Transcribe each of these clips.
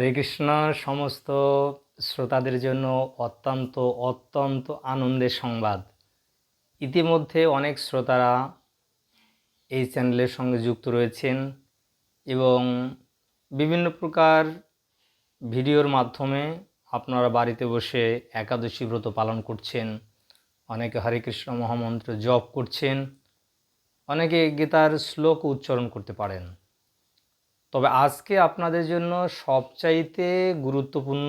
হরে কৃষ্ণ সমস্ত শ্রোতাদের জন্য অত্যন্ত অত্যন্ত আনন্দের সংবাদ। ইতিমধ্যে অনেক শ্রোতারা এই চ্যানেলের সঙ্গে যুক্ত রয়েছেন এবং বিভিন্ন প্রকার ভিডিওর মাধ্যমে আপনারা বাড়িতে বসে একাদশী ব্রত পালন করছেন, অনেকে হরে কৃষ্ণ মহামন্ত্র জপ করছেন, অনেকে গীতার শ্লোক উচ্চারণ করতে পারেন। তবে আজকে আপনাদের জন্য সবচাইতে গুরুত্বপূর্ণ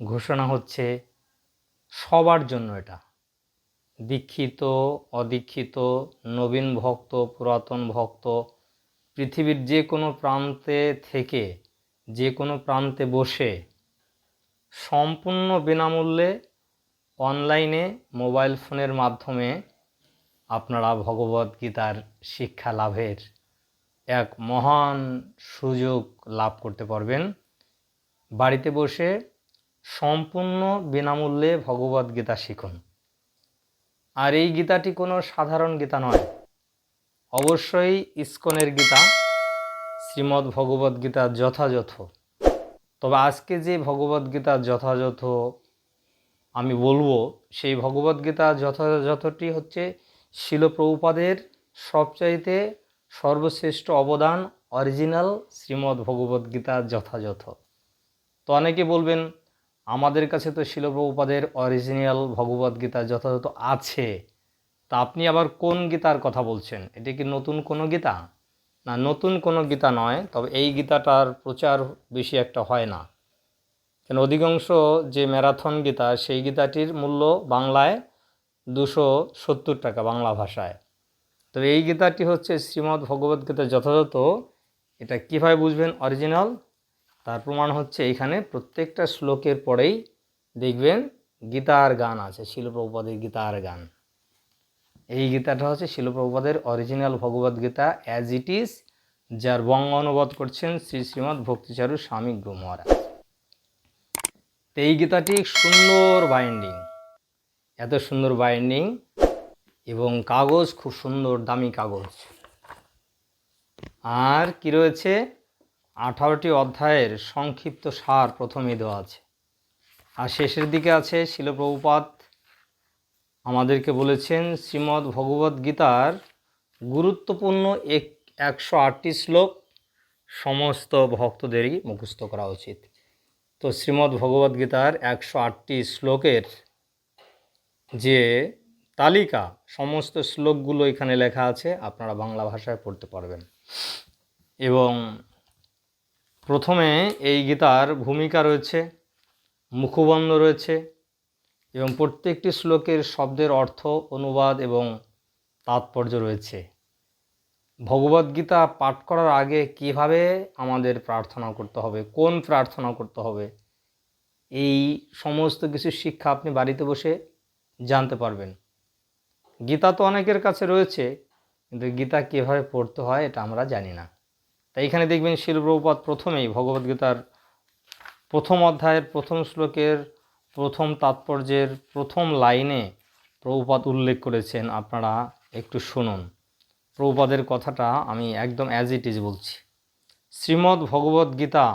ঘোষণা হচ্ছে সবার জন্য এটা। দীক্ষিত, অদীক্ষিত, নবীন ভক্ত, পুরাতন ভক্ত, পৃথিবীর যে কোনো প্রান্তে থেকে, যে কোনো প্রান্তে বসে সম্পূর্ণ বিনামূল্যে অনলাইনে মোবাইল ফোনের মাধ্যমে আপনারা ভগবদ্গীতার শিক্ষা লাভের এক মহান সুযোগ লাভ করতে পারবেন। বাড়িতে বসে সম্পূর্ণ বিনামূল্যে ভগবদ্গীতা শিখুন। আর এই গীতাটি কোনো সাধারণ গীতা নয়। অবশ্যই ইস্কনের গীতা, শ্রীমদ্ ভগবদ্গীতা যথাযথ। তবে আজকে যে ভগবদ্গীতা যথাযথ আমি বলব, সেই ভগবদ্গীতা যথাযথটি হচ্ছে শিলপ্রভুপাদের সবচাইতে সর্বশ্রেষ্ঠ অবদান, অরিজিনাল শ্রীমদ্ ভগবদ্গীতা যথাযথ। তো অনেকে বলবেন, আমাদের কাছে তো শিলপ্রভুপাদের অরিজিনাল ভগবদ্গীতা যথাযথ আছে। তা আপনি আবার কোন গীতার কথা বলছেন? এটি কি নতুন কোনো গীতা? না, নতুন কোনো গীতা নয়, তবে এই গীতাটার প্রচার বেশি একটা হয় না। কেন, অধিকাংশ যে ম্যারাথন গীতা, সেই গীতাটির মূল্য বাংলায় দুশো সত্তর টাকা বাংলা ভাষায়। তবে এই গীতাটি হচ্ছে শ্রীমদ্ ভগবদ্গীতা যথাযথ। এটা কীভাবে বুঝবেন? অরিজিনাল তার প্রমাণ হচ্ছে এখানে প্রত্যেকটা শ্লোকের পরেই দেখবেন গীতার গান আছে, শিলপ্রভুপাদের গীতার গান। এই গীতাটা হচ্ছে শিলপ্রভুপাদের original Bhagavad Gita as it is যার বঙ্গ অনুবাদ করছেন শ্রী শ্রীমৎ ভক্তিচারু স্বামী গুরু মহারাজ। এই গীতাটি সুন্দর বাইন্ডিং এত সুন্দর বাইন্ডিং এবং কাগজ খুব সুন্দর, দামি কাগজ। আর কি রয়েছে? আঠারোটি অধ্যায়ের সংক্ষিপ্ত সার প্রথমে দেওয়া আছে। আর শেষের দিকে আছে শিলপ্রভুপাত। আমাদেরকে বলেছেন, শ্রীমদ্ ভগবদ গীতার গুরুত্বপূর্ণ এক, একশো আটটি শ্লোক সমস্ত ভক্তদেরই মুখস্থ করা উচিত। তো শ্রীমদ্ ভগবদ গীতার একশো আটটি শ্লোকের যে তালিকা, সমস্ত শ্লোকগুলো এখানে লেখা আছে, আপনারা বাংলা ভাষায় পড়তে পারবেন। এবং প্রথমে এই গীতার ভূমিকা রয়েছে, মুখবন্ধ রয়েছে, এবং প্রত্যেকটি শ্লোকের শব্দের অর্থ, অনুবাদ এবং তাৎপর্য রয়েছে। ভগবদ্গীতা পাঠ করার আগে কীভাবে আমাদের প্রার্থনা করতে হবে, কোন প্রার্থনা করতে হবে, এই সমস্ত কিছু শিক্ষা আপনি বাড়িতে বসে জানতে পারবেন। গীতা তো অনেকের কাছে রয়েছে, কিন্তু গীতা কীভাবে পড়তে হয় এটা আমরা জানি না। তাই এখানে দেখবেন শিলপ্রভুপাত প্রথমেই ভগবদ্গীতার প্রথম অধ্যায়ের প্রথম শ্লোকের প্রথম তাৎপর্যের প্রথম লাইনে প্রভুপাত উল্লেখ করেছেন, আপনারা একটু শুনুন। প্রভুপাদের কথাটা আমি একদম অ্যাজ ইট ইজ বলছি। শ্রীমদ্ ভগবদ্ গীতা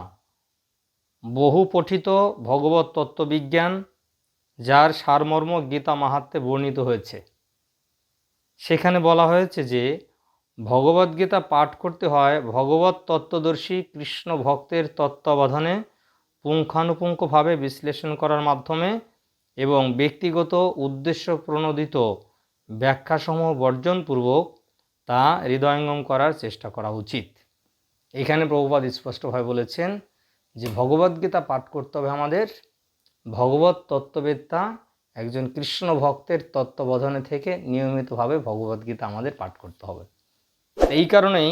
বহু পঠিত ভগবত তত্ত্ববিজ্ঞান, যার সারমর্ম গীতা মাহাত্মে বর্ণিত হয়েছে। সেখানে বলা হয়েছে যে ভগবদ্গীতা পাঠ করতে হয় ভগবত তত্ত্বদর্শী কৃষ্ণ ভক্তের তত্ত্বাবধানে পুঙ্খানুপুঙ্খভাবে বিশ্লেষণ করার মাধ্যমে এবং ব্যক্তিগত উদ্দেশ্য প্রণোদিত ব্যাখ্যাসমূহ বর্জনপূর্বক তা হৃদয়ঙ্গম করার চেষ্টা করা উচিত। এখানে প্রভুপাদ স্পষ্টভাবে বলেছেন যে ভগবদ্গীতা পাঠ করতে হবে আমাদের। ভগবত তত্ত্ববেত্তা একজন কৃষ্ণ ভক্তের তত্ত্ববোধনে থেকে নিয়মিতভাবে ভগবদ্গীতা আমাদের পাঠ করতে হবে। এই কারণেই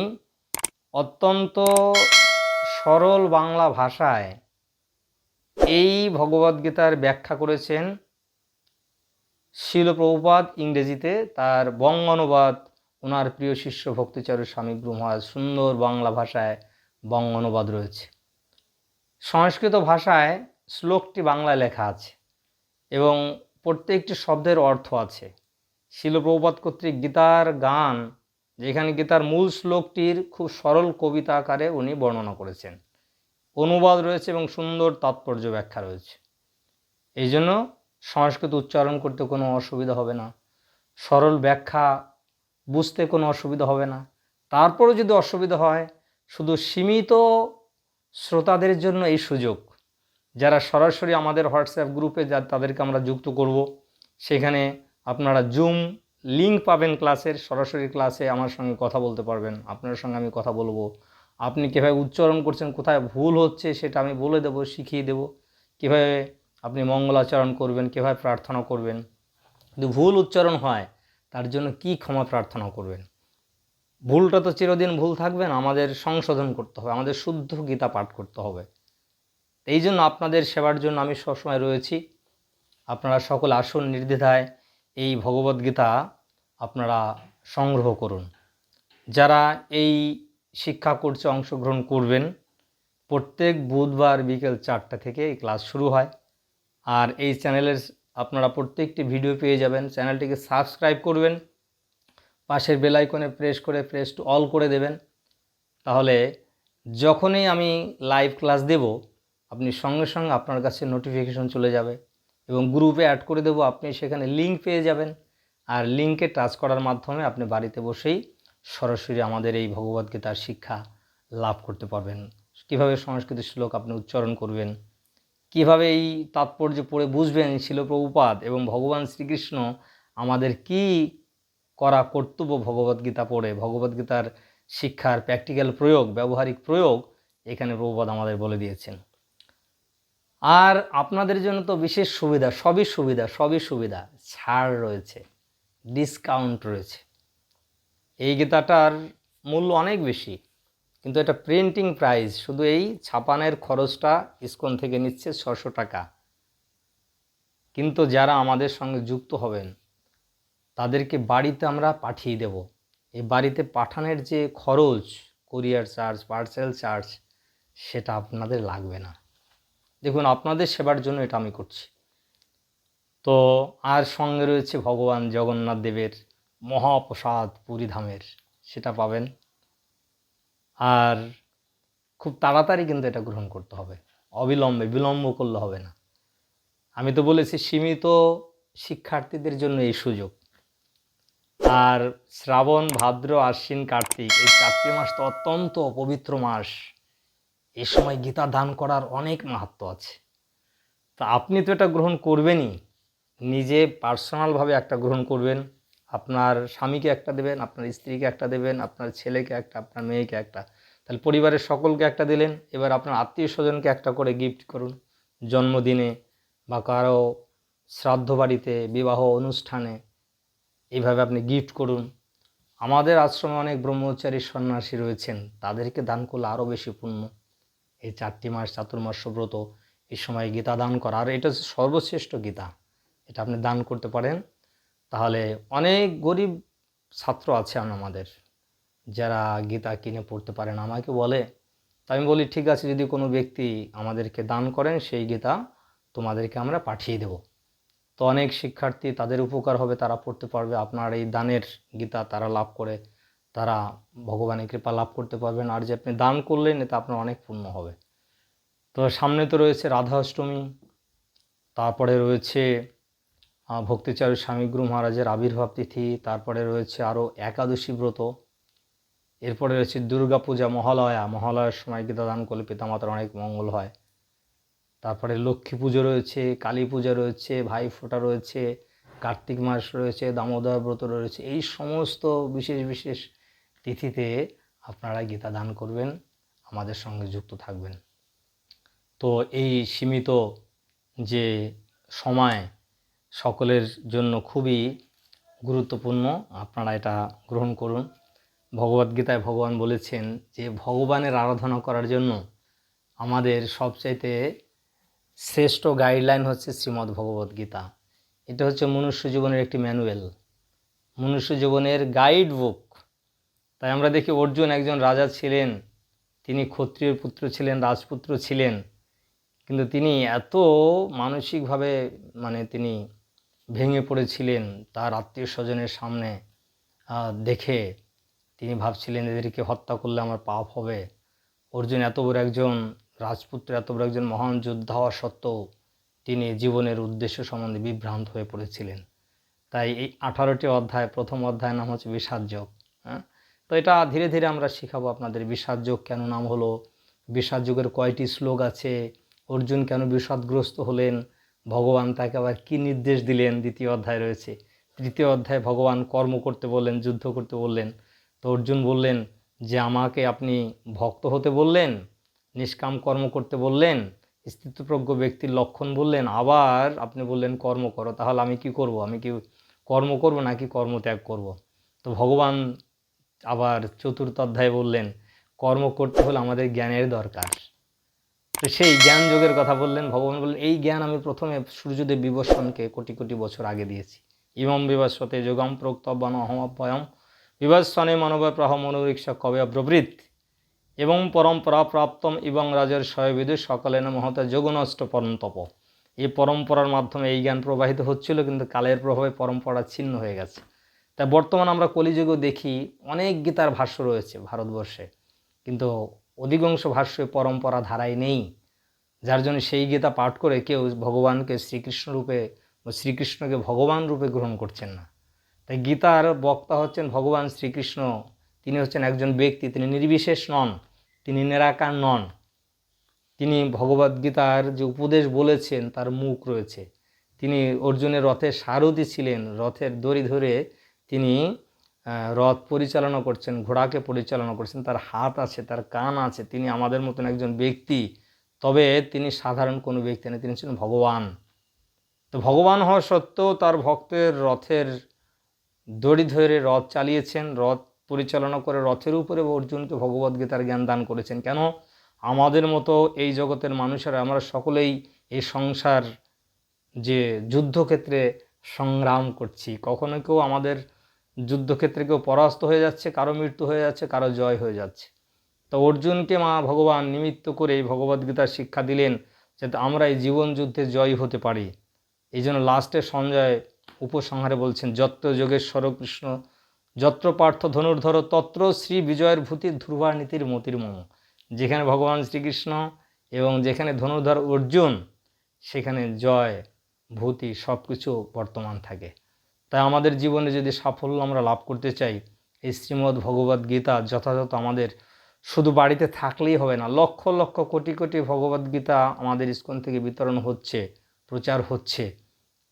অত্যন্ত সরল বাংলা ভাষায় এই ভগবদ্গীতার ব্যাখ্যা করেছেন শিলপ্রভুপাদ ইংরেজিতে। তার বঙ্গ অনুবাদ ওনার প্রিয় শিষ্য ভক্তিচারু স্বামী ব্রহ্মাজ সুন্দর বাংলা ভাষায় বঙ্গ অনুবাদ রয়েছে। সংস্কৃত ভাষায় শ্লোকটি বাংলায় লেখা আছে এবং প্রত্যেকটি শব্দের অর্থ আছে। শিলপ্রভুপাত কর্তৃক গীতার গান, যেখানে গীতার মূল শ্লোকটির খুব সরল কবিতা আকারে উনি বর্ণনা করেছেন। অনুবাদ রয়েছে এবং সুন্দর তাৎপর্য ব্যাখ্যা রয়েছে। এই জন্য সংস্কৃত উচ্চারণ করতে কোনো অসুবিধা হবে না। সরল ব্যাখ্যা বুঝতে কোনো অসুবিধা হবে না। তারপরেও যদি অসুবিধা হয়, শুধু সীমিত শ্রোতাদের জন্য এই সুযোগ। যারা সরাসরি আমাদের হোয়াটসঅ্যাপ গ্রুপে যা তাদেরকে আমরা যুক্ত করব, সেখানে আপনারা জুম লিঙ্ক পাবেন ক্লাসের, সরাসরি ক্লাসে আমার সঙ্গে কথা বলতে পারবেন, আপনার সঙ্গে আমি কথা বলব। আপনি কীভাবে উচ্চারণ করছেন, কোথায় ভুল হচ্ছে সেটা আমি বলে দেবো, শিখিয়ে দেবো। কীভাবে আপনি মঙ্গলাচরণ করবেন, কীভাবে প্রার্থনা করবেন। যদি ভুল উচ্চারণ হয়, তার জন্য কি ক্ষমা প্রার্থনা করবেন? ভুলটা তো চিরদিন ভুল থাকবে না, আমাদের সংশোধন করতে হবে, আমাদের শুদ্ধ গীতা পাঠ করতে হবে। এই জন্য আপনাদের সেবার জন্য আমি সবসময় রয়েছি। আপনারা সকল আসন নির্দ্বিধায় এই ভগবদ্গীতা আপনারা সংগ্রহ করুন। যারা এই শিক্ষা কোর্সে অংশগ্রহণ করবেন, প্রত্যেক বুধবার বিকেল চারটা থেকে এই ক্লাস শুরু হয়। আর এই চ্যানেলের আপনারা প্রত্যেকটি ভিডিও পেয়ে যাবেন। চ্যানেলটিকে সাবস্ক্রাইব করবেন, পাশের বেল আইকনে প্রেস করে প্রেস টু অল করে দেবেন। তাহলে যখনই আমি লাইভ ক্লাস দেব আপনি সঙ্গে সঙ্গে আপনার কাছে নোটিফিকেশন চলে যাবে এবং গ্রুপে অ্যাড করে দেবো। আপনি সেখানে লিঙ্ক পেয়ে যাবেন। আর লিঙ্কে টাচ করার মাধ্যমে আপনি বাড়িতে বসেই সরাসরি আমাদের এই ভগবদ্গীতার শিক্ষা লাভ করতে পারবেন। কীভাবে সংস্কৃত শ্লোক আপনি উচ্চারণ করবেন? কীভাবে এই তাৎপর্য পড়ে বুঝবেন শিলপ্রভুপাদ এবং ভগবান শ্রীকৃষ্ণ আমাদের কি করা কর্তব্য ভগবদ্গীতা পড়ে? ভগবদ্গীতার শিক্ষার প্র্যাকটিক্যাল প্রয়োগ, ব্যবহারিক প্রয়োগ এখানে প্রভুপাদ আমাদের বলে দিয়েছেন। আর আপনাদের জন্য তো বিশেষ সুবিধা, সবই সুবিধা সবই সুবিধা। ছাড় রয়েছে ডিসকাউন্ট রয়েছে। এই গীতাটার মূল্য অনেক বেশি, কিন্তু এটা প্রিন্টিং প্রাইস শুধু এই ছাপানের খরচটা ইস্কন থেকে নিচ্ছে ছশো টাকা। কিন্তু যারা আমাদের সঙ্গে যুক্ত হবেন, তাদেরকে বাড়িতে আমরা পাঠিয়ে দেব। এই বাড়িতে পাঠানোর যে খরচ কুরিয়ার চার্জ পার্সেল চার্জ সেটা আপনাদের লাগবে না। দেখুন, আপনাদের সেবার জন্য এটা আমি করছি। তো আর সঙ্গে রয়েছে ভগবান জগন্নাথ দেবের মহাপ্রসাদ পুরীধামের সেটা পাবেন। আর খুব তাড়াতাড়ি কিন্তু এটা গ্রহণ করতে হবে। অবিলম্বে, বিলম্ব করলে হবে না। আমি তো বলেছি, সীমিত শিক্ষার্থীদের জন্য এই সুযোগ। আর শ্রাবণ, ভাদ্র, আশ্বিন, কার্তিক, এই চারটি মাস তো অত্যন্ত অপবিত্র মাস। এ সময় গীতা দান করার অনেক মাহাত্ম আছে। তা আপনি তো এটা গ্রহণ করবেনই। নিজে পার্সোনালভাবে একটা গ্রহণ করবেন। আপনার স্বামীকে একটা দেবেন, আপনার স্ত্রীকে একটা দেবেন, আপনার ছেলেকে একটা, আপনার মেয়েকে একটা। তাহলে পরিবারের সকলকে একটা দিলেন, এবার আপনার আত্মীয় স্বজনকে একটা করে গিফট করুন। জন্মদিনে বা কারও শ্রাদ্ধ বাড়িতে বিবাহ অনুষ্ঠানে এইভাবে আপনি গিফট করুন। আমাদের আশ্রমে অনেক ব্রহ্মচারী সন্ন্যাসী রয়েছেন, তাদেরকে দান করলে আরও বেশি পুণ্য। এই চারটি মাস চাতুর্মাস্য ব্রত এই সময় গীতা দান করা। আর এটা হচ্ছে সর্বশ্রেষ্ঠ গীতা। এটা আপনি দান করতে পারেন। তাহলে অনেক গরিব ছাত্র আছে আমাদের, যারা গীতা কিনে পড়তে পারেন আমাকে বলে, তা আমি বলি, ঠিক আছে, যদি কোনো ব্যক্তি আমাদেরকে দান করেন, সেই গীতা তোমাদেরকে আমরা পাঠিয়ে দেব। তো অনেক শিক্ষার্থী তাদের উপকার হবে, তারা পড়তে পারবে। আপনার এই দানের গীতা তারা লাভ করে। তারা ভগবানের কৃপা লাভ করতে পারবেন। আর যে আপনি দান করলেন, এতে আপনার অনেক পুণ্য হবে। তো সামনে তো রয়েছে রাধা অষ্টমী, তারপরে রয়েছে ভক্তিচারী স্বামী গুরু মহারাজের আবির্ভাব তিথি, তারপরে রয়েছে আরও একাদশী ব্রত, এরপরে রয়েছে দুর্গা পূজা মহালয়া। মহালয়ার সময় গীতা দান করলে পিতামাতার অনেক মঙ্গল হয়। তারপরে লক্ষ্মী পুজো রয়েছে, কালী পূজা রয়েছে, ভাই ফোঁটা রয়েছে, কার্তিক মাস রয়েছে, দামোদর ব্রত রয়েছে। এই সমস্ত বিশেষ বিশেষ তিথিতে আপনারা গীতা দান করবেন, আমাদের সঙ্গে যুক্ত থাকবেন। তো এই সীমিত যে সময় সকলের জন্য খুবই গুরুত্বপূর্ণ, আপনারা এটা গ্রহণ করুন। ভগবদ্গীতায় ভগবান বলেছেন যে, ভগবানের আরাধনা করার জন্য আমাদের সবচাইতে শ্রেষ্ঠ গাইডলাইন হচ্ছে শ্রীমদ্ ভগবদ্গীতা এটা হচ্ছে মনুষ্য জীবনের একটি ম্যানুয়াল। মনুষ্য জীবনের গাইড বুক তাই আমরা দেখি অর্জুন একজন রাজা ছিলেন, তিনি ক্ষত্রিয় পুত্র ছিলেন, রাজপুত্র ছিলেন, কিন্তু তিনি এত মানসিকভাবে মানে তিনি ভেঙে পড়েছিলেন তার আত্মীয় স্বজনের সামনে দেখে। তিনি ভাবছিলেন এদেরকে হত্যা করলে আমার পাপ হবে। অর্জুন এত বড় একজন রাজপুত্র, এত বড় একজন মহান যোদ্ধা হওয়া সত্ত্বেও তিনি জীবনের উদ্দেশ্য সম্বন্ধে বিভ্রান্ত হয়ে পড়েছিলেন। তাই এই আঠারোটি অধ্যায়, প্রথম অধ্যায়ের নাম হচ্ছে বিষাদযোগ হ্যাঁ? তো এটা ধীরে ধীরে আমরা শিখাবো আপনাদের বিষাদযোগ কেন নাম হলো বিষাদযোগের কয়টি শ্লোক আছে, অর্জুন কেন বিষাদগ্রস্ত হলেন, ভগবান তাকে আবার কী নির্দেশ দিলেন, দ্বিতীয় অধ্যায় রয়েছে। তৃতীয় অধ্যায়ে ভগবান কর্ম করতে বললেন, যুদ্ধ করতে বললেন। তো অর্জুন বললেন যে আমাকে আপনি ভক্ত হতে বললেন, নিষ্কাম কর্ম করতে বললেন, স্থিতপ্রজ্ঞ ব্যক্তির লক্ষণ বললেন, আবার আপনি বললেন কর্ম করো, তাহলে আমি কি করব? আমি কি কর্ম করব নাকি কর্মত্যাগ করব? তো ভগবান আবার চতুর্থ অধ্যায়ে বললেন, কর্ম করতে হলে আমাদের জ্ঞানের দরকার। তো সেই জ্ঞান যোগের কথা বললেন, ভগবান বললেন, এই জ্ঞান আমি প্রথমে সূর্যদেব বিবর্ষণকে কোটি কোটি বছর আগে দিয়েছি। ইমম বিবস্বতে যোগম প্রোক্তব্যান অহমভয়ম বিবস্বনে মনোবয় প্রহ মনোরিক্ষ কবে অব্রবৃত? এবং পরম্পরা প্রাপ্তম এবং রাজের স্বয়বিদু মহতা যোগনষ্ট পরন্তপ। এই পরম্পরার মাধ্যমে এই জ্ঞান প্রবাহিত হচ্ছিল, কিন্তু কালের প্রভাবে পরম্পরা ছিন্ন হয়ে গেছে। তাই বর্তমান আমরা কলিযুগেও দেখি অনেক গীতার ভাষ্য রয়েছে ভারতবর্ষে। কিন্তু অধিকাংশ ভাষ্য পরম্পরা ধারায় নেই। যার জন্য সেই গীতা পাঠ করে কেউ ভগবানকে শ্রীকৃষ্ণ রূপে শ্রীকৃষ্ণকে ভগবান রূপে গ্রহণ করছেন না। তাই গীতার বক্তা হচ্ছেন ভগবান শ্রীকৃষ্ণ। তিনি হচ্ছেন একজন ব্যক্তি, তিনি নির্বিশেষ নন, তিনি নিরাকার নন। তিনি ভগবদ্গীতার যে উপদেশ বলেছেন, তার মুখ রয়েছে। তিনি অর্জুনের রথের সারথি ছিলেন, রথের দড়ি ধরে তিনি রথ পরিচালনা করছেন, ঘোড়াকে পরিচালনা করছেন, তার হাত আছে, তার কান আছে, তিনি আমাদের মতন একজন ব্যক্তি, তবে তিনি সাধারণ কোনো ব্যক্তি না, তিনি ছিলেন ভগবান। তো ভগবান হওয়া সত্ত্বেও তার ভক্তের রথের দড়ি ধরে রথ চালিয়েছেন, রথ পরিচালনা করে রথের উপরে অর্জুনকে ভগবদ্গীতার জ্ঞান দান করেছেন। কেন? আমাদের মতো এই জগতের মানুষেরা, আমরা সকলেই এই সংসার, যে যুদ্ধক্ষেত্রে সংগ্রাম করছি, কখনো কেউ আমাদের যুদ্ধক্ষেত্রে কেউ পরাস্ত হয়ে যাচ্ছে, কারও মৃত্যু হয়ে যাচ্ছে, কারও জয় হয়ে যাচ্ছে। তো অর্জুনকে মা ভগবান নিমিত্ত করে এই ভগবদ্গীতার শিক্ষা দিলেন যাতে আমরা এই জীবন যুদ্ধে জয়ী হতে পারি। এই জন্য লাস্টে সঞ্জয় উপসংহারে বলছেন, যত্র যোগেশ্বর কৃষ্ণ, যত্র পার্থ ধনুর্ধর, তত্র শ্রী বিজয়ের ভূতি ধ্রুবার নীতির মতির মম যেখানে ভগবান শ্রীকৃষ্ণ এবং যেখানে ধনুর্ধর অর্জুন, সেখানে জয়, ভূতি সব কিছু বর্তমান থাকে। তাই আমাদের জীবনে যদি সাফল্য আমরা লাভ করতে চাই, এই শ্রীমদ্ ভগবদ গীতা যথাযথ আমাদের শুধু বাড়িতে থাকলেই হবে না, লক্ষ লক্ষ কোটি কোটি ভগবদ গীতা আমাদের স্কুল থেকে বিতরণ হচ্ছে, প্রচার হচ্ছে।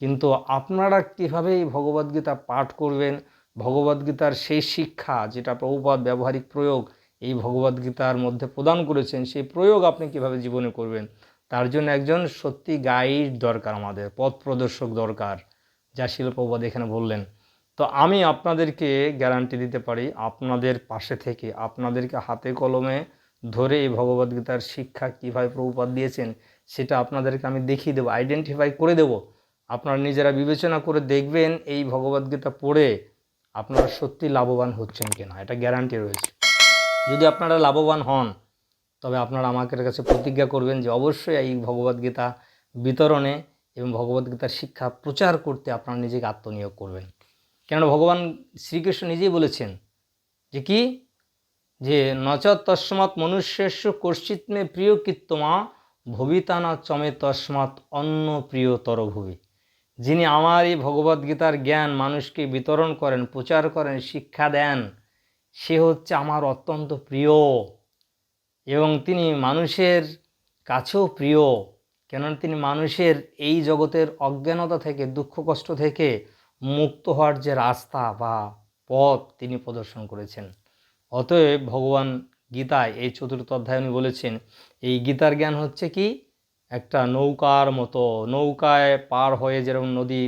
কিন্তু আপনারা কীভাবে এই ভগবদ্গীতা পাঠ করবেন ভগবদ্গীতার সেই শিক্ষা যেটা প্রভুপাদ ব্যবহারিক প্রয়োগ এই ভগবদ্গীতার মধ্যে প্রদান করেছেন, সেই প্রয়োগ আপনি কীভাবে জীবনে করবেন? তার জন্য একজন সত্যি গাইড দরকার আমাদের, পথ প্রদর্শক দরকার। যা শিল্পবাদ এখানে বললেন। তো আমি আপনাদেরকে গ্যারান্টি দিতে পারি, আপনাদের পাশে থেকে, আপনাদেরকে হাতে কলমে ধরে এই ভগবদ্গীতার শিক্ষা কীভাবে প্রভুপাত দিয়েছেন, সেটা আপনাদেরকে আমি দেখিয়ে দেবো আইডেন্টিফাই করে দেবো। আপনারা নিজেরা বিবেচনা করে দেখবেন এই ভগবদ্গীতা পড়ে আপনারা সত্যি লাভবান হচ্ছেন কিনা, এটা গ্যারান্টি রয়েছে। যদি আপনারা লাভবান হন, তবে আপনারা আমাদের কাছে প্রতিজ্ঞা করবেন যে অবশ্যই এই ভগবদ্গীতা বিতরণে এবং ভগবদ্গীতার শিক্ষা প্রচার করতে আপনারা নিজেকে আত্মনিয়োগ করবেন। কেননা ভগবান শ্রীকৃষ্ণ নিজেই বলেছেন যে কি? যে নচ তস্মাৎ মনুষ্যস্য কর্ষিত মে প্রিয় কীর্তমা ভবিতানা চমে তস্মাৎ অন্য প্রিয়তর ভুবি। যিনি আমার এই ভগবদ্গীতার জ্ঞান মানুষকে বিতরণ করেন, প্রচার করেন, শিক্ষা দেন, সে হচ্ছে আমার অত্যন্ত প্রিয় এবং তিনি মানুষের কাছেও প্রিয়। কেননা তিনি মানুষের এই জগতের অজ্ঞানতা থেকে, দুঃখ কষ্ট থেকে মুক্ত হওয়ার যে রাস্তা বা পথ তিনি প্রদর্শন করেছেন। অতএব ভগবান গীতায় এই চতুর্থ অধ্যায় উনি বলেছেন, এই গীতার জ্ঞান হচ্ছে কি? একটা নৌকার মতো। নৌকায় পার হয়ে যেরকম নদী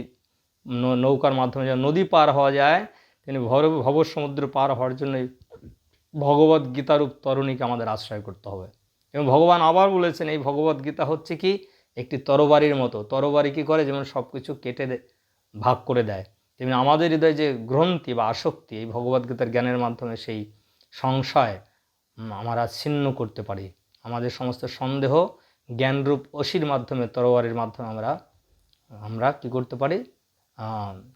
নৌকার মাধ্যমে যেমন নদী পার হওয়া যায় তিনি ভব ভব সমুদ্র পার হওয়ার জন্য ভগবত গীতারূপ তরুণীকে আমাদের আশ্রয় করতে হবে। এবং ভগবান আবার বলেছেন, এই ভগবত গীতা হচ্ছে কি? একটি তরবারির মতো। তরবারি কী করে? যেমন সব কিছু কেটে ভাগ করে দেয়। তেমনি আমাদের হৃদয়ে যে গ্রন্থি বা আসক্তি, এই ভগবদ্গীতার জ্ঞানের মাধ্যমে সেই সংশয় আমরা ছিন্ন করতে পারি। আমাদের সমস্ত সন্দেহ, জ্ঞানরূপ অসির মাধ্যমে, তরবারির মাধ্যমে আমরা আমরা কি করতে পারি?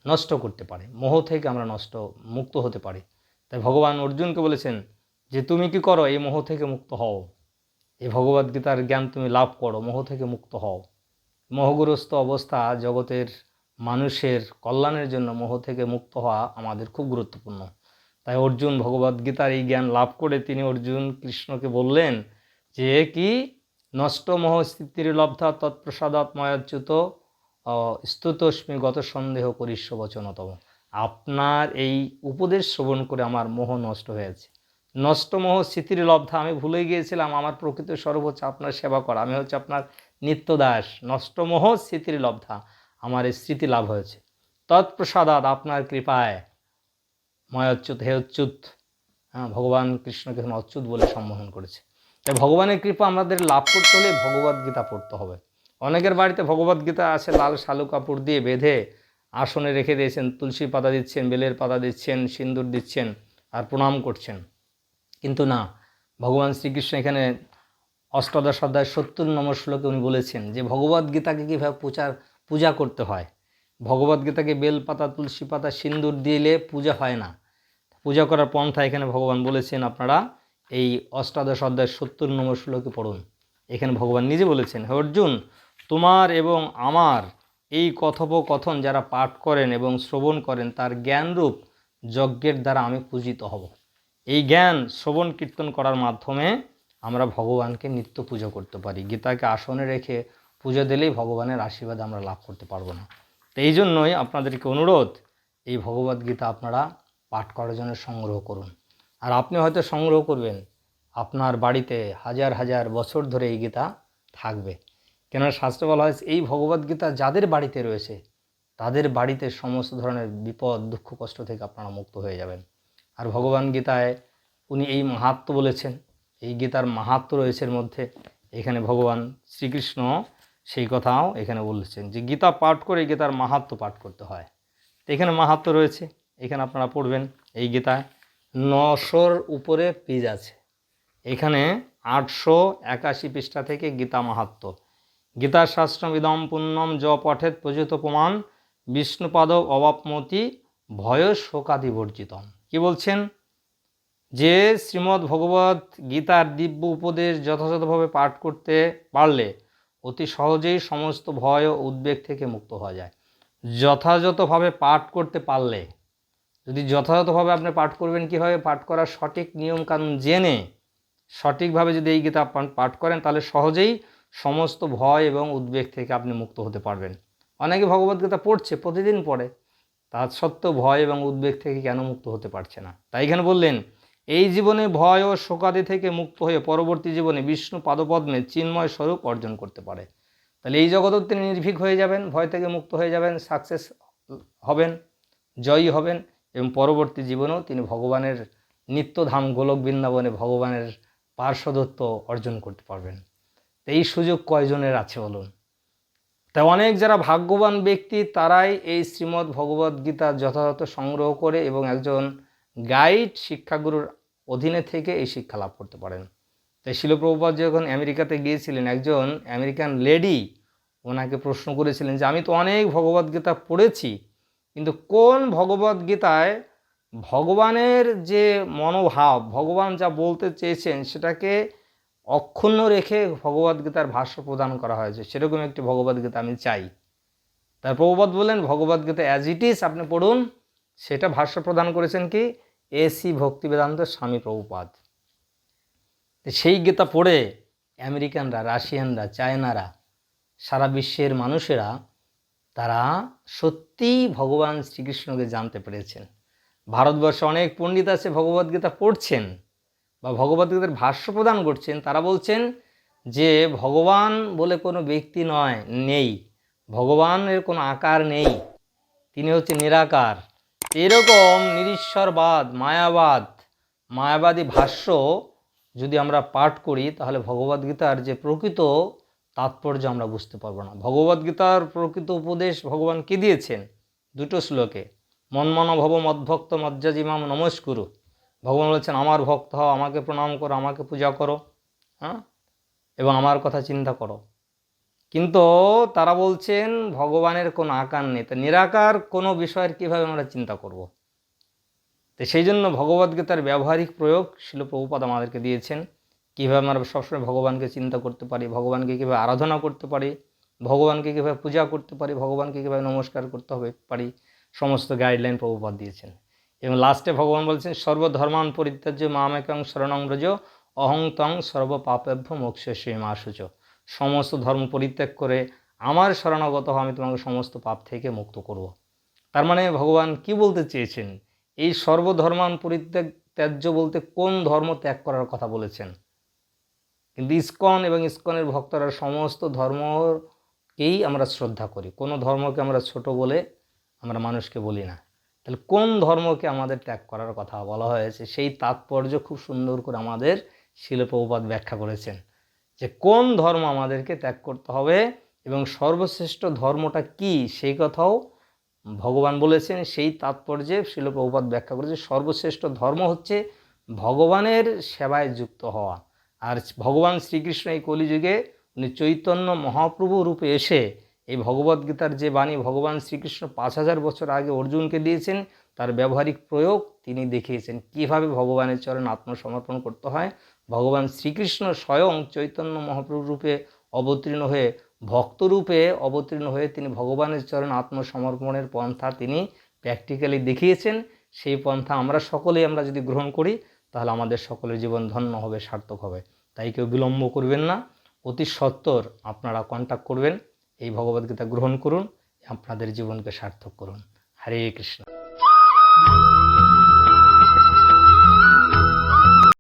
নষ্ট করতে পারি। মোহ থেকে আমরা নষ্ট, মুক্ত হতে পারি। তাই ভগবান অর্জুনকে বলেছেন যে, তুমি কি করো? এই মোহ থেকে মুক্ত হও। এই ভগবদ্গীতার জ্ঞান তুমি লাভ করো, মোহ থেকে মুক্ত হও। মোহগ্রস্ত অবস্থা জগতের মানুষের কল্যাণের জন্য মোহ থেকে মুক্ত হওয়া আমাদের খুব গুরুত্বপূর্ণ। তাই অর্জুন ভগবদ্গীতার এই জ্ঞান লাভ করে তিনি অর্জুন কৃষ্ণকে বললেন যে, কি নষ্ট মোহ স্থিতির লব্ধা তৎপ্রসাদাত ময়াচ্যুত স্তুতস্মি গত সন্দেহ করিষ্য বচনতম। আপনার এই উপদেশ শ্রবণ করে আমার মোহ নষ্ট হয়েছে। নষ্ট মোহ স্মৃতির লব্ধা, আমি ভুলে গিয়েছিলাম, আমার প্রকৃত স্বরূপ হচ্ছে আপনার সেবা করা। আমি হচ্ছে আপনার নিত্যদাস নষ্ট মোহ স্মৃতির লব্ধা, আমার এই স্মৃতি লাভ হয়েছে। তৎপ্রসাদাত আপনার কৃপায় ময় অচ্যুত, হে অচ্যুত হ্যাঁ ভগবান কৃষ্ণকে অচ্যুত বলে সম্বোধন করেছে। তাই ভগবানের কৃপা আমাদের লাভ করতে হলে ভগবদ্গীতা পড়তে হবে। অনেকের বাড়িতে ভগবদ্গীতা আছে, লাল শালু কাপড় দিয়ে বেঁধে আসনে রেখে দিয়েছেন তুলসী পাতা দিচ্ছেন, বেলের পাতা দিচ্ছেন, সিন্দুর দিচ্ছেন আর প্রণাম করছেন। কিন্তু না, ভগবান শ্রীকৃষ্ণ এখানে অষ্টাদশ অধ্যায় সত্তর নম্বর শ্লোকে উনি বলেছেন যে ভগবদ্গীতাকে কীভাবে পূজার, পূজা করতে হয়? ভগবদ্গীতাকে বেল পাতা, তুলসী পাতা, সিন্দুর দিলে পূজা হয় না। পূজা করার পন্থা এখানে ভগবান বলেছেন, আপনারা এই অষ্টাদশ অধ্যায় সত্তর নম্বর শ্লোকে পড়ুন। এখানে ভগবান নিজে বলেছেন, হে অর্জুন, তোমার এবং আমার এই কথোপকথন যারা পাঠ করেন এবং শ্রবণ করেন, তার জ্ঞানরূপ যজ্ঞের দ্বারা আমি পূজিত হব। এই জ্ঞান শ্রবণ কীর্তন করার মাধ্যমে আমরা ভগবানকে নিত্য পুজো করতে পারি। গীতাকে আসনে রেখে পুজো দিলেই ভগবানের আশীর্বাদ আমরা লাভ করতে পারব না। তো এই জন্যই আপনাদেরকে অনুরোধ, এই ভগবদ্গীতা আপনারা পাঠ করার জন্য সংগ্রহ করুন। আর আপনি হয়তো সংগ্রহ করবেন, আপনার বাড়িতে হাজার হাজার বছর ধরে এই গীতা থাকবে। কেননা শাস্ত্র বলা হয়েছে, এই ভগবদ্গীতা যাদের বাড়িতে রয়েছে, তাদের বাড়িতে সমস্ত ধরনের বিপদ, দুঃখ, কষ্ট থেকে আপনারা মুক্ত হয়ে যাবেন। আর ভগবান গীতায় উনি এই মাহাত্ম বলেছেন, এই গীতার মাহাত্ম রয়েছে এর মধ্যে, এখানে ভগবান শ্রীকৃষ্ণ সেই কথাও এখানে বলেছেন যে গীতা পাঠ করে গীতার মাহাত্ম পাঠ করতে হয়। তো এখানে মাহাত্ম রয়েছে, এখানে আপনারা পড়বেন এই গীতায়, নশোর উপরে পেজ আছে, এখানে আটশো একাশি পৃষ্ঠা থেকে গীতা মাহাত্ম। গীতা শাস্ত্রমিদম পুণ্যম জ পঠেত প্রযুত প্রমাণ বিষ্ণুপাদ অবাপমতি ভয় শোকাদি বর্জিতম কি বলছেন? যে শ্রীমদ্ ভগবত গীতার দিব্য উপদেশ যথাযথভাবে পাঠ করতে পারলে অতি সহজেই সমস্ত ভয় ও উদ্বেগ থেকে মুক্ত হওয়া যায়। যথাযথভাবে পাঠ করতে পারলে, যদি যথাযথভাবে আপনি পাঠ করবেন, কীভাবে পাঠ করার সঠিক নিয়মকানুন জেনে সঠিকভাবে যদি এই গীতা পাঠ করেন, তাহলে সহজেই সমস্ত ভয় এবং উদ্বেগ থেকে আপনি মুক্ত হতে পারবেন। অনেকে ভগবদ্গীতা পড়ছে, প্রতিদিন পড়ে তা সত্ত্বেও ভয় এবং উদ্বেগ থেকে কেন মুক্ত হতে পারছে না? তাই এখানে বললেন, এই জীবনে ভয় ও শোকাদি থেকে মুক্ত হয়ে পরবর্তী জীবনে বিষ্ণু পাদপদ্মে চিন্ময় স্বরূপ অর্জন করতে পারে। তাহলে এই জগতেও তিনি নির্ভীক হয়ে যাবেন, ভয় থেকে মুক্ত হয়ে যাবেন, সাকসেস হবেন, জয়ী হবেন এবং পরবর্তী জীবনেও তিনি ভগবানের নিত্যধাম গোলক বৃন্দাবনে ভগবানের পার্শ্বদত্ত অর্জন করতে পারবেন। তো এই সুযোগ কয়জনের আছে বলুন? তাই অনেক যারা ভাগ্যবান ব্যক্তি, তারাই এই শ্রীমদ্ ভগবদ গীতা যথাযথ সংগ্রহ করে এবং একজন গাইড, শিক্ষাগুরুর অধীনে থেকে এই শিক্ষা লাভ করতে পারেন। তাই শিলপ্রভুপাদ যখন আমেরিকাতে গিয়েছিলেন, একজন আমেরিকান লেডি, ওনাকে প্রশ্ন করেছিলেন যে, আমি তো অনেক ভগবদ্গীতা পড়েছি, কিন্তু কোন ভগবদ্গীতায় ভগবানের যে মনোভাব, ভগবান যা বলতে চেয়েছেন, সেটাকে অক্ষুণ্ণ রেখে ভগবদ্গীতার ভাষ্য প্রদান করা হয়েছে, সেরকম একটি ভগবদ্গীতা আমি চাই। তার প্রভুপাদ বললেন ভগবদ্গীতা অ্যাজ ইট ইজ আপনি পড়ুন। সেটা ভাষ্য প্রদান করেছেন কি? এসি ভক্তিবেদান্ত স্বামী প্রভুপাদ। সেই গীতা পড়ে আমেরিকানরা, রাশিয়ানরা, চায়নারা, সারা বিশ্বের মানুষেরা, তারা সত্যিই ভগবান শ্রীকৃষ্ণকে জানতে পেরেছেন। ভারতবর্ষে অনেক পণ্ডিত আছে ভগবদ্গীতা পড়ছেন। বা ভগবদ্গীতার ভাষ্য প্রদান করছেন, তারা বলছেন যে ভগবান বলে কোনো ব্যক্তি নয়, নেই। ভগবানের কোনো আকার নেই। তিনি হচ্ছে নিরাকার। এরকম নিরীশ্বরবাদ, মায়াবাদ, মায়াবাদী ভাষ্য যদি আমরা পাঠ করি, তাহলে ভগবদ্গীতার যে প্রকৃত তাৎপর্য আমরা বুঝতে পারব না। ভগবদ্গীতার প্রকৃত উপদেশ ভগবান কি দিয়েছেন? দুটো শ্লোকে মনমন ভব মদ্ভক্ত মজ্জাজিমাম নমস্কুরু। ভগবান বলেছেন, আমার ভক্ত হও, আমাকে প্রণাম করো, আমাকে পূজা করো। হ্যাঁ? এবং আমার কথা চিন্তা করো। কিন্তু তারা বলছেন, ভগবানের কোনো আকার নেই। তা নিরাকার কোনো বিষয়ের কীভাবে আমরা চিন্তা করব। তো সেই জন্য ভগবদ্গীতার ব্যবহারিক প্রয়োগ শিল প্রভুপাদ আমাদেরকে দিয়েছেন। কীভাবে আমরা সবসময় ভগবানকে চিন্তা করতে পারি, ভগবানকে কীভাবে আরাধনা করতে পারি, ভগবানকে কীভাবে পূজা করতে পারি, ভগবানকে কীভাবে নমস্কার করতে হবে পারি, সমস্ত গাইডলাইন প্রভুপাত দিয়েছেন। এবং লাস্টে ভগবান বলছেন, সর্বধর্মান পরিত্যাজ্য মামেকং শরণং ব্রজ, অহং তং সর্বপাপেভ্য মোক্ষে মা সূচ সমস্ত ধর্ম পরিত্যাগ করে আমার শরণাগত আমি তোমাকে সমস্ত পাপ থেকে মুক্ত করব। তার মানে ভগবান কি বলতে চেয়েছেন? এই সর্বধর্মান পরিত্যাগ ত্যায্য বলতে কোন ধর্ম ত্যাগ করার কথা বলেছেন? কিন্তু ইস্কন এবং ইস্কনের ভক্তরা সমস্ত ধর্মকেই আমরা শ্রদ্ধা করি। কোনো ধর্মকে আমরা ছোট বলে আমরা মানুষকে বলি না। তাহলে কোন ধর্মকে আমাদের ত্যাগ করার কথা বলা হয়েছে? সেই তাৎপর্য খুব সুন্দর করে আমাদের শিলপ্রপাত ব্যাখ্যা করেছেন যে কোন ধর্ম আমাদেরকে ত্যাগ করতে হবে এবং সর্বশ্রেষ্ঠ ধর্মটা কি? সেই কথাও ভগবান বলেছেন। সেই তাৎপর্যে শিলপ্রপাত ব্যাখ্যা করেছে সর্বশ্রেষ্ঠ ধর্ম হচ্ছে ভগবানের সেবায় যুক্ত হওয়া। আর ভগবান শ্রীকৃষ্ণ এই কলিযুগে উনি চৈতন্য মহাপ্রভু রূপে এসে এই ভগবদ্গীতার যে বাণী ভগবান শ্রীকৃষ্ণ পাঁচ হাজার বছর আগে অর্জুনকে দিয়েছেন, তার ব্যবহারিক প্রয়োগ তিনি দেখিয়েছেন। কীভাবে ভগবানের চরণ আত্মসমর্পণ করতে হয়? ভগবান শ্রীকৃষ্ণ স্বয়ং চৈতন্য মহাপ্রভু রূপে অবতীর্ণ হয়ে ভক্তরূপে অবতীর্ণ হয়ে তিনি ভগবানের চরণ আত্মসমর্পণের পন্থা তিনি প্র্যাকটিক্যালি দেখিয়েছেন। সেই পন্থা আমরা সকলেই আমরা যদি গ্রহণ করি, তাহলে আমাদের সকলের জীবন ধন্য হবে, সার্থক হবে। তাই কেউ বিলম্ব করবেন না। অতি সত্বর আপনারা কন্ট্যাক্ট করবেন। এই ভগবদ্গীতা গ্রহণ করুন আপনাদের জীবনকে সার্থক করুন। হরে কৃষ্ণ।